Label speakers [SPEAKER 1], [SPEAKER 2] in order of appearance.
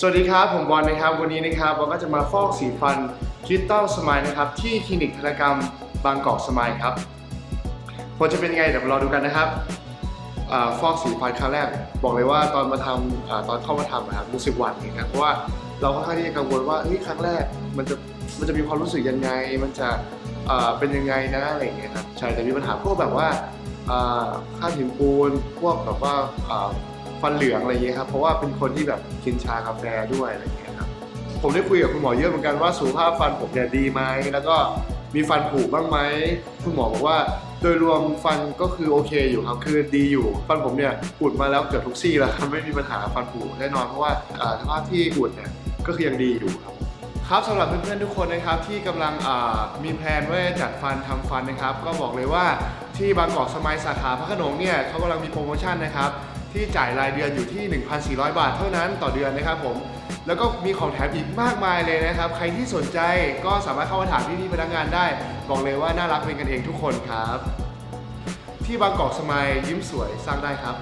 [SPEAKER 1] สวัสดีครับ ผมบอลนะครับ วันนี้นะครับเราก็จะมาฟอกสีฟันคริสตัลสมายนะครับ ที่คลินิกธนกรรมบางกอกสมายครับผลจะเป็นยังไงเดี๋ยวมารอดูกันนะครับอฟอกสีฟันครั้งแรก บอกเลยว่าตอนมาทำอาตอนเข้ามาทำนะครับรู้สึกหวั่นนะครับเพราะว่าเราค่อนข้างที่จะกังวลว่าเฮ้ยครั้งแรกมันจะมันจะมีความรู้สึกยังไง มันจะเป็นยังไงนะอะไรอย่างเงี้ยครับใช่แต่มีปัญหาพวกแบบว่าอ่าค่าหินปูนพวกแบบว่า ฟันเหลืองอะไรอย่างเงี้ยครับเพราะว่าเป็นคนที่แบบกินชากาแฟด้วยอะไรอย่างเงี้ยครับผมได้คุยกับคุณหมอเยอะเหมือนกันว่าสุขภาพฟันผมเนี่ยดีไหมแล้วก็มีฟันผุบ้างไหมคุณหมอบอกว่า โดยรวมฟันก็คือโอเคอยู่ครับคือดีอยู่ ฟันผมเนี่ยอุดมาแล้วเกือบทุกซี่แล้วครับไม่มีปัญหาฟันผุแน่นอนเพราะว่าอ่าสภาพที่อุดเนี่ยก็คือยังดีอยู่ครับ ครับสำหรับเพื่อนๆทุกคนนะครับ ที่กำลังอ่ามีแพลนว่าจะจัดฟันทำฟันนะครับ ก็บอกเลยว่าที่บางกอกสมัยสาขาพระโขนงเนี่ยเขากำลังมีโปรโมชั่นนะครับ ที่จ่ายรายเดือนอยู่ที่ 1,400 บาทเท่านั้นต่อเดือนนะครับผมแล้วก็มีของแถมอีกมากมายเลยนะครับ ใครที่สนใจก็สามารถเข้ามาถามพี่ๆพนักงานได้ บอกเลยว่าน่ารักเป็นกันเองทุกคนครับ ที่บางกอกสมัยยิ้มสวยสร้างได้ครับ